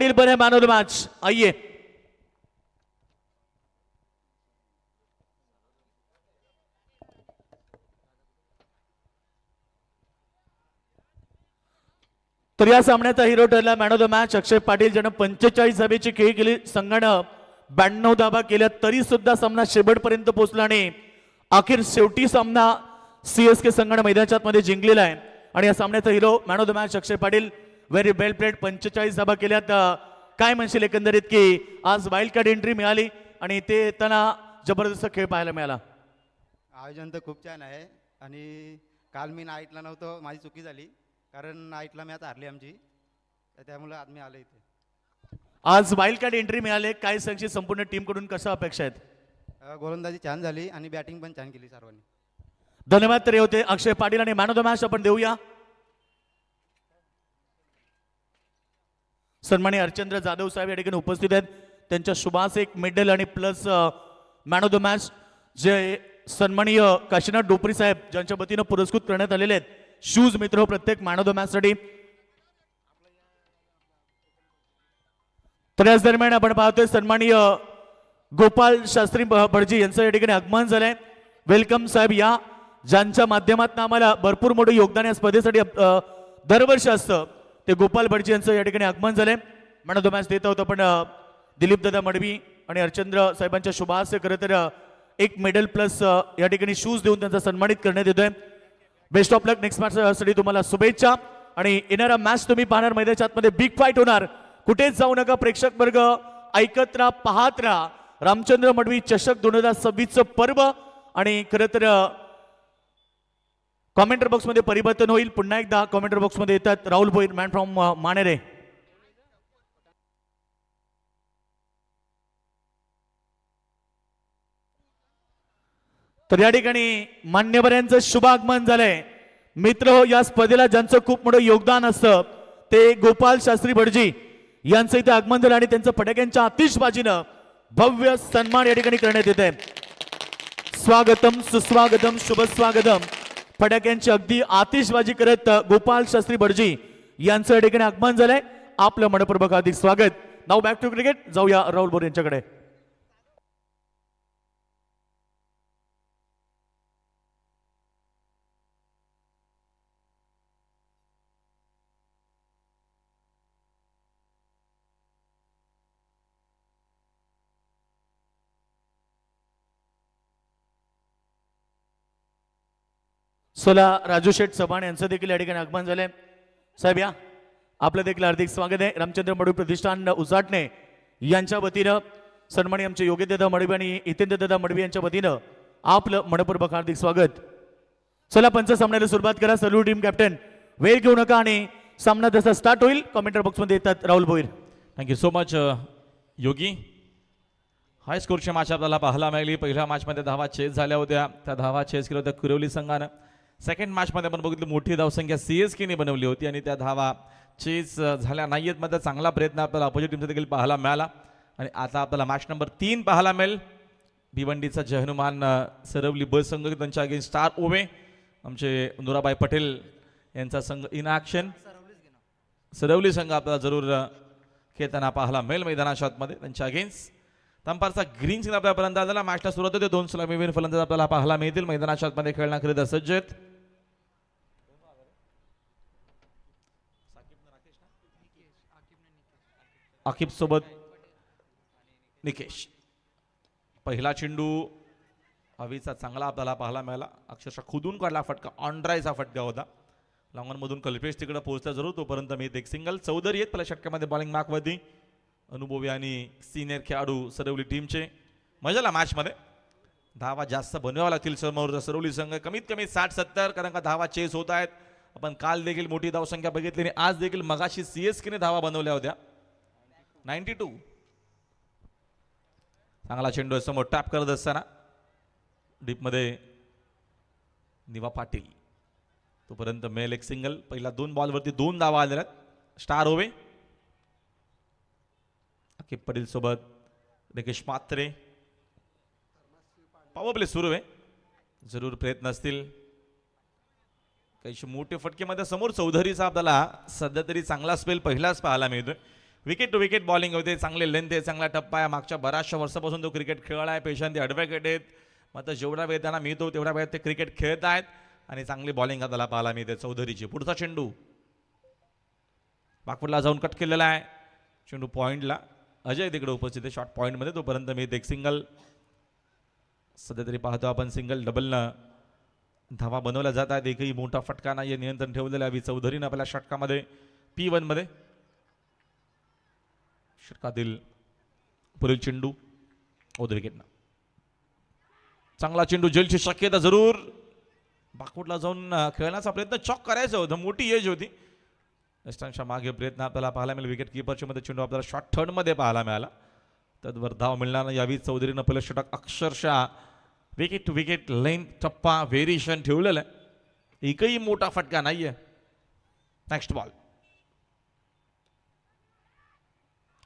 पाटील बने man of match आइए तर या सामन्याचा हिरो ठरला man of the match Akshay Patil ज्यानं पंचेचाळीस धाब्याची खेळी केली. संघानं ब्याण्णव धाबा केल्या. तरी सुद्धा सामना शेवटपर्यंत पोहोचला आणि अखेर शेवटी सामना सीएसके संघानं मैदानाच्या मध्ये जिंकलेला आहे. आणि या सामन्याचा hero man of the match Akshay Patil. Very well played पंचेचाळीस धाबा केल्यात. काय म्हणशील एकंदरीत की आज वाईल्ड कार्ड एंट्री मिळाली आणि ते येताना जबरदस्त खेळ पाहायला मिळाला? आयोजन तर खूप छान आहे. आणि काल मी नाईटला नव्हतो माझी चुकी झाली. कारण नाईटला मॅच हारली आमची. तर त्यामुळे आज मी आलो इथे. आज वाईल्ड कार्ड एंट्री मिळाले. काय सांगशील? संपूर्ण टीमकडून कशा अपेक्षा आहेत? अ, गोलंदाजी छान झाली आणि बॅटिंग पण छान केली सर्वांनी. धन्यवाद. तरी होते अक्षय पाटील आणि मॅन ऑफ द मॅच आपण देऊया. सन्मानी हरचंद्र जाधव साहेब या ठिकाणी उपस्थित आहेत. त्यांच्या शुभास एक मेडल आणि plus man of the match जे सन्माननीय काशीनाथ डोपरी साहेब ज्यांच्या वतीनं पुरस्कृत करण्यात आलेले आहेत. शूज मित्र हो प्रत्येक मॅन ऑफ द मॅच साठी. तर याच दरम्यान आपण पाहतोय सन्माननीय गोपाल शास्त्री ब- भटजी यांचं या ठिकाणी आगमन झालंय. वेलकम साहेब या ज्यांच्या माध्यमातून आम्हाला भरपूर मोठं योगदान या स्पर्धेसाठी दरवर्षी असतं. ते गोपाल भटजी यांचं या ठिकाणी आगमन झालंय. म्हणा तो मॅच देत होतो पण दिलीप दादा मडवी आणि हरचंद्र साहेबांच्या शुभास्य खरं तर एक मेडल प्लस या ठिकाणी शूज देऊन त्यांचा सन्मानित करण्यात येतोय. बेस्ट ऑफ लक नेक्स्ट मॅचसाठी तुम्हाला शुभेच्छा. आणि येणारा मॅच तुम्ही पाहणार मैदानाच्या आतमध्ये बिग फाईट होणार. कुठेच जाऊ नका प्रेक्षक वर्ग ऐकत राहा पाहत राहा. रामचंद्र मडवी चषक दोन हजार सव्वीसचं पर्व. आणि खरं तर कॉमेंटर बॉक्समध्ये परिवर्तन होईल. पुन्हा एकदा कॉमेंटर बॉक्समध्ये येतात. Rahul Bhoir man from uh, Manere. तर या ठिकाणी मान्यवरांचं शुभागमन झालंय. मित्र हो या स्पर्धेला ज्यांचं खूप मोठं योगदान असतं ते गोपाल शास्त्री भटजी यांचं इथे आगमन झालं आणि त्यांचं फटाक्यांच्या आतिषबाजीनं भव्य सन्मान या ठिकाणी करण्यात येत आहे स्वागतम सुस्वागतम शुभ स्वागतम फटाक्यांची अगदी आतिषबाजी करत गोपाल शास्त्री भटजी यांचं ठिकाणी आगमन झालंय. आपलं मनपूर्वक अधिक स्वागत. नाव बॅक टू क्रिकेट जाऊया राहुल बोर यांच्याकडे. सोला राजू शेठ चव्हाण यांचं देखील या ठिकाणी आगमन झालंय. साहेब या आपलं देखील हार्दिक स्वागत आहे. रामचंद्र मडू प्रतिष्ठान उजाटणे यांच्या वतीनं सन्मानी आमचे योग्यदादा मडवी आणि हितेंद्रदादा मडवी यांच्या वतीनं आपलं मनपूर्वक हार्दिक स्वागत. चला पंच सामन्याला सुरुवात करा. सलू टीम कॅप्टन वेळ घेऊ नका आणि सामना जसा स्टार्ट होईल कॉमेंटर बॉक्समध्ये येतात Rahul Bhoir. Thank you so much Yogi. High स्कोरची match आपल्याला पाहायला मिळाली. पहिल्या मॅचमध्ये धावा चेस झाल्या होत्या. त्या धावा चेस केल्या होत्या कुरवली संघानं. सेकंड मॅचमध्ये आपण बघितलं मोठी धावसंख्या सी एस केने बनवली होती आणि त्या धावा चेस झाल्या नाही आहेत मध्ये चांगला प्रयत्न आपल्याला अपोजिट टीमचा देखील पाहायला मिळाला. आणि आता आपल्याला मॅच नंबर तीन पाहायला मिळेल. भिवंडीचा जय हनुमान सरवली ब संघ त्यांच्या अगेन्स्ट स्टार ओवे आमचे नुराबाई पटेल यांचा संघ इन ॲक्शन सरवली संघ आपल्याला जरूर खेळताना पाहायला मिळेल मैदानाच्या आतमध्ये त्यांच्या अगेन्स्ट तंपारचा ग्रीन सिंग आपल्यापर्यंत आलेला मॅचला सुरुवात होते. दोन सलामी विन फलंदाज आपल्याला पाहायला मिळतील. मैदानाशातमध्ये खेळण्याकरिता सज्ज आहेत. आकिब सोबत निकेश. पहिला चेंडू हवीचा चांगला आपल्याला पाहायला मिळाला. अक्षरशः खुदून काढला फटका. ऑनड्रायचा फटका होता. लॉंगॉनमधून कल्पेश तिकडे पोहोचता जरूर. तोपर्यंत मी एक सिंगल चौधरी आहेत. पहिल्या षटकामध्ये बॉलिंग मार्कवरती अनुभवी आणि सिनियर खेळाडू सरवली टीमचे मजाला मॅचमध्ये धावा जास्त बनवावं लागतील समोर सरवली संघ. कमीत कमी साठ सत्तर कारण का धावा चेस होत आहेत. आपण काल देखील मोठी धावसंख्या बघितली आणि आज देखील मगाशी सी एस केने धावा बनवल्या होत्या. Ninety two. चांगला चेंडू समोर टॅप करत असताना डीपमध्ये निवा पाटील. तोपर्यंत मेल एक सिंगल पहिला दोन बॉलवरती दोन धावा आलेल्या स्टार होवे. अकिब पटेल सोबत निकेश मात्रे. पावर प्ले सुरू आहे जरूर प्रयत्न असतील. काही मोठे फटकेमध्ये समोर चौधरीचा आपल्याला सध्या तरी चांगला स्पेल पहिलाच पाहायला मिळतोय. विकेट टू विकेट बॉलिंग होते चांगले लेंथ आहे चांगला टप्पा आहे. मागच्या बऱ्याचशा वर्षापासून तो क्रिकेट खेळला आहे पेशंट ॲडव्होकेट आहेत. मात्र जेवढा वेळ त्यांना मिळतो तेवढ्या वेळ ते क्रिकेट खेळत आहेत. आणि चांगली बॉलिंग त्याला पाहायला मिळते चौधरीची. पुढचा चेंडू. बागपूरला जाऊन कट केलेला आहे. चेंडू पॉईंटला अजय तिकडे उपस्थित आहे. शॉर्ट पॉईंटमध्ये तोपर्यंत मी एक सिंगल सध्या तरी पाहतो आपण सिंगल डबलनं धावा बनवल्या जात आहेत. एकही मोठा फटका नाही आहे नियंत्रण ठेवलेला आहे. वि चौधरीनं आपल्या षटकामध्ये पी वनमध्ये षटकातील पुढील चेंडू ओद विकेटनं चांगला चेंडू जेलची शक्यता जरूर. बाकूटला जाऊन खेळण्याचा प्रयत्न चॉक करायचं होतं. मोठी एज होती. वेस्टांच्या मागे प्रयत्न आपल्याला पाहायला मिळेल. विकेट किपरच्या मध्ये चेंडू आपल्याला शॉर्ट थर्डमध्ये पाहायला मिळाला. तद्वर धाव मिळणार नाही. यावी चौधरीनं पहिलं षटक अक्षरशः विकेट टू विकेट लेन टप्पा व्हेरिएशन ठेवलेलं आहे. एकही मोठा फटका नाहीये. नेक्स्ट बॉल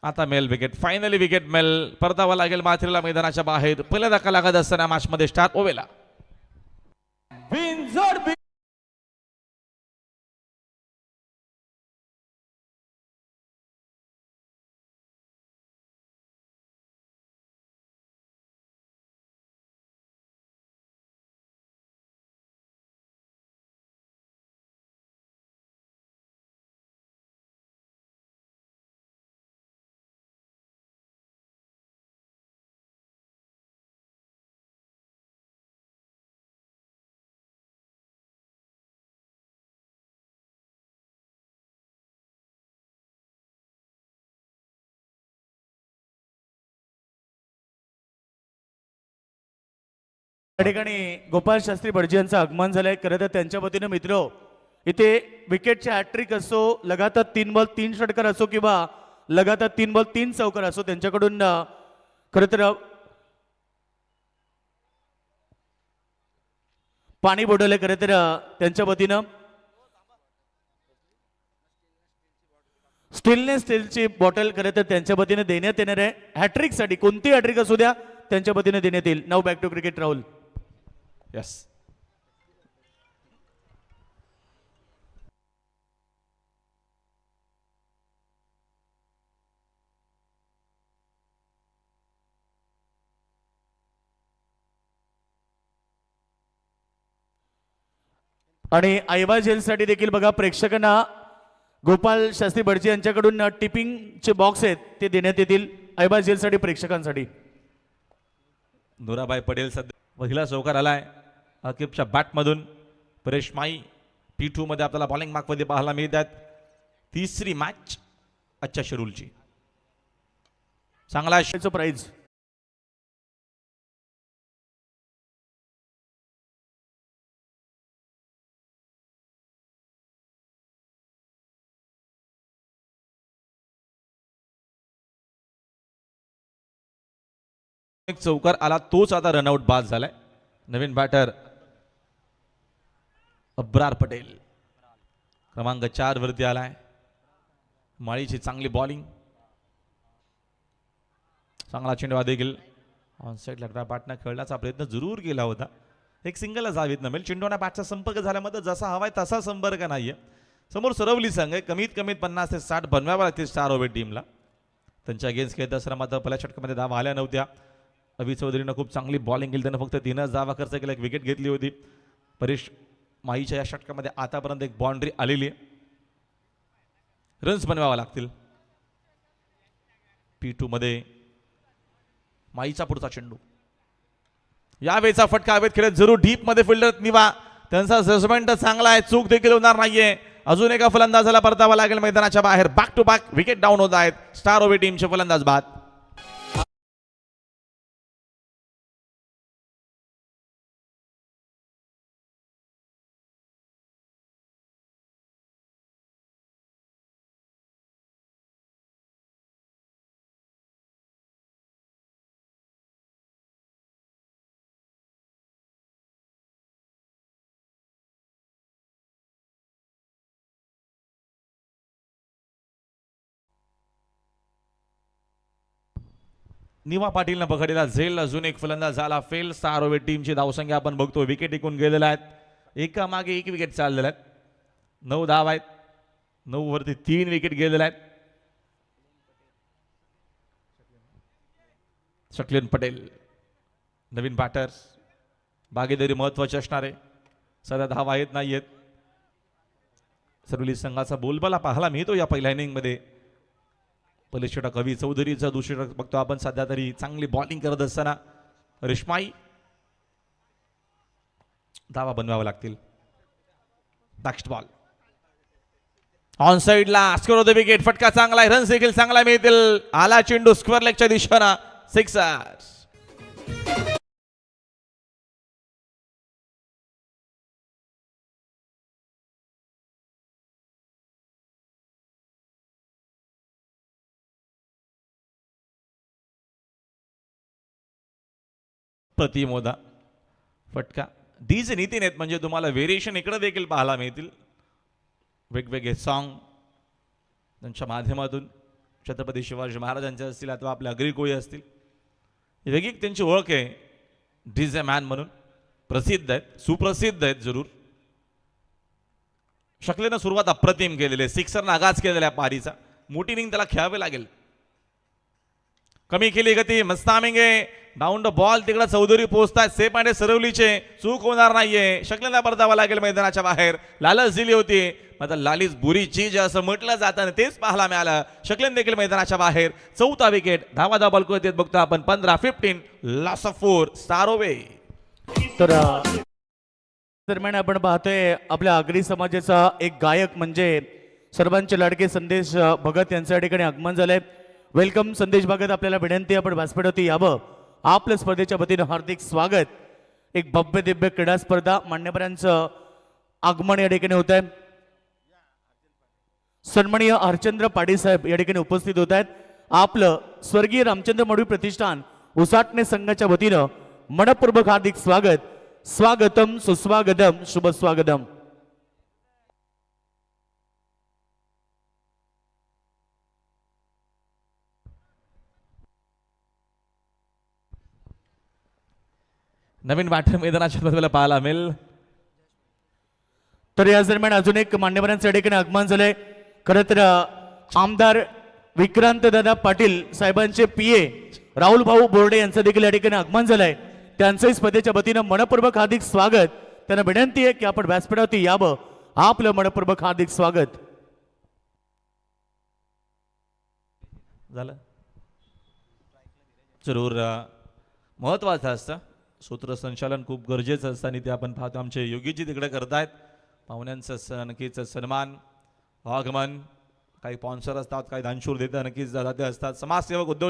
आता मेल विकेट. फायनली विकेट मेल. परतावा लागेल माथेरीला मैदानाच्या बाहेर. पहिल्या धक्का लागत असताना मॅचमध्ये स्टार्ट ओवेला. या ठिकाणी गोपाल शास्त्री भटजी यांचं आगमन झालंय. खरं तर त्यांच्या वतीनं मित्र इथे विकेटचे हॅट्रिक असो लगातार तीन बॉल तीन षटकार असो किंवा लगातार तीन बॉल तीन चौकार असो त्यांच्याकडून खरं तर पाणी बुडवलंय. खरं तर त्यांच्या वतीनं स्टीलने स्टीलची बॉटल खरं तर त्यांच्या वतीने देण्यात येणार आहे. हॅट्रिकसाठी कोणती हॅट्रिक असू द्या त्यांच्या वतीने देण्यात येईल. नाव back to cricket Rahul yes आणि आयवा जेलसाठी देखील बघा प्रेक्षकांना गोपाल शास्त्री भटजी यांच्याकडून टिपिंगचे बॉक्स आहेत ते देण्यात येतील आयबा जेलसाठी प्रेक्षकांसाठी. नुराबाई पटेल सध्या पहिला चौकार आलाय. अकिबच्या बॅटमधून परेश माई पी मध्ये आपल्याला बॉलिंग मार्कमध्ये पाहायला मिळतात. तिसरी मॅच आजच्या शेड्यूलची. चांगला एक चौकार आला तोच आता रनआउट बाद झालाय. नवीन बॅटर अब्रार पटेल. क्रमांक चार वरती आलाय. माळीची चांगली बॉलिंग चांगला चेंडवा देखील. ऑन साईड लागला बॅटनं खेळण्याचा प्रयत्न जरूर केला होता. एक सिंगलला जावीत मिळेल चेंडूना बॅटचा संपर्क झाल्यामध्ये जसा हवाय तसा संपर्क नाहीये. समोर सरवली संघ आहे. कमीत कमीत पन्नास ते साठ बनवाव्या लागतील स्टार ओव्हर टीमला त्यांच्या अगेन्स्ट खेळत असताना मात्र पहिल्या षटकामध्ये धावा आल्या नव्हत्या. अभि चौधरीनं खूप चांगली बॉलिंग केली. त्यानं फक्त तीनच धावा खर्च केला. एक विकेट घेतली होती. परेश माईच्या या षटकामध्ये आतापर्यंत एक बाउंड्री आलेली आहे. रन्स बनवावा लागतील. पी टूमध्ये माईचा पुढचा चेंडू. यावेळेचा फटका हवेत खेळत जरूर डीपमध्ये फिल्डर निवा. त्यांचा जजमेंट चांगला आहे. चूक देखील होणार नाहीये. अजून एका फलंदाजाला परतावा लागेल मैदानाच्या बाहेर. Back to back wicket down होत आहेत. स्टार ओव्ही टीमचे फलंदाज बाद. निवा पाटीलनं पकडलेला झेल अजून एक फलंदाज झाला. फेल सहा रोवे टीमची धावसंख्या आपण बघतो विकेट टिकून गेलेल्या आहेत. एका मागे एक विकेट चाललेल्या आहेत. नऊ धाव आहेत. नऊ वरती तीन विकेट गेलेल्या आहेत. सकलेन पटेल नवीन बॅटर्स भागीदारी महत्वाची असणारे सध्या धाव आहेत नाही आहेत सर्वली संघाचा बोलबाला पाहायला मिळतो या पहिल्या इनिंगमध्ये पहिले षटक कवी चौधरीचा दुसरी षटक बघतो आपण सध्या तरी चांगली बॉलिंग करत असताना. रेश्माई धावा बनवावं लागतील. नेक्स्ट बॉल ऑन साईडला स्कोर होते विकेट फटका चांगला आहे. रन्स देखील चांगला मिळतील. आला चेंडू स्क्वेअर लेगच्या दिशेनं. सिक्स प्रतिमोदा. फटका. डी जे नितीन आहेत म्हणजे तुम्हाला व्हेरिएशन इकडं देखील पाहायला मिळतील. वेगवेगळे सॉन्ग त्यांच्या माध्यमातून छत्रपती शिवाजी महाराजांचे असतील अथवा आपल्या अग्रिकोळी असतील. वेगळी एक त्यांची ओळख आहे डीज ए मॅन म्हणून. प्रसिद्ध आहेत सुप्रसिद्ध आहेत जरूर. शकलेनं सुरुवात अप्रतिम केलेली आहे. सिक्सरनं आगाज केलेला आहे पारीचा. मोठी निंग त्याला खेळावे लागेल. कमी केली गती. मस्तामिंगे डाऊन द बॉल तिकडे चौधरी पोहोचतात सेफ आणि सरवलीचे? चूक होणार नाहीये. शकलेला परतावा लागेल मैदानाच्या बाहेर. लालच दिली होती. आता लालीच बुरी चीज असं म्हटलं जातं तेच पाहायला मिळालं. शकलेन देखील मैदानाच्या बाहेर. चौथा विकेट धावा धावा बॉल देत बघतो आपण? पंधरा फिफ्टीन लॉस ऑफ फोर सारोवे तर दरम्यान आपण पाहतोय आपल्या आगरी समाजाचा एक गायक म्हणजे सर्वांचे लाडके संदेश भगत यांच्या ठिकाणी आगमन झालंय. वेलकम संदेश भगत आपल्याला विनंती आपण आपण व्यासपीठावरती यावं. आपल्या स्पर्धेच्या वतीनं हार्दिक स्वागत. एक भव्य दिव्य क्रीडा स्पर्धा मान्यवरांचं आगमन या ठिकाणी होत आहे सन्माननीय हरचंद्र पाटील साहेब या ठिकाणी उपस्थित होत आहेत आपलं स्वर्गीय रामचंद्र मडवी प्रतिष्ठान उसाटणे संघाच्या वतीनं मनपूर्वक हार्दिक स्वागत. स्वागतम सुस्वागतम शुभ स्वागतम नवीन बॅटर मैदानाच्या बाजूला पाहायला मिळेल. तर याच दरम्यान अजून एक मान्यवरांच्या या ठिकाणी आगमन झालंय. खरं तर आमदार विक्रांत दादा पाटील साहेबांचे पीए राहुल भाऊ बोर्डे यांचं देखील या ठिकाणी आगमन झालंय. त्यांचंही स्पर्धेच्या वतीनं मनपूर्वक हार्दिक स्वागत. त्यांना विनंती आहे की आपण व्यासपीठावरती यावं. आपलं मनपूर्वक हार्दिक स्वागत. झालं? जरूर अ, महत्त्वाचं असतं. सूत्रसंचालन खूप गरजेचं असतं आणि ते आपण पाहतो आमचे योगीजी तिकडे करतायत. पाहुण्यांचं स नक्कीच सन्मान आगमन काही स्पॉन्सर असतात काही दानशूर देतं नक्कीच दादा असतात. समाजसेवक उद्योग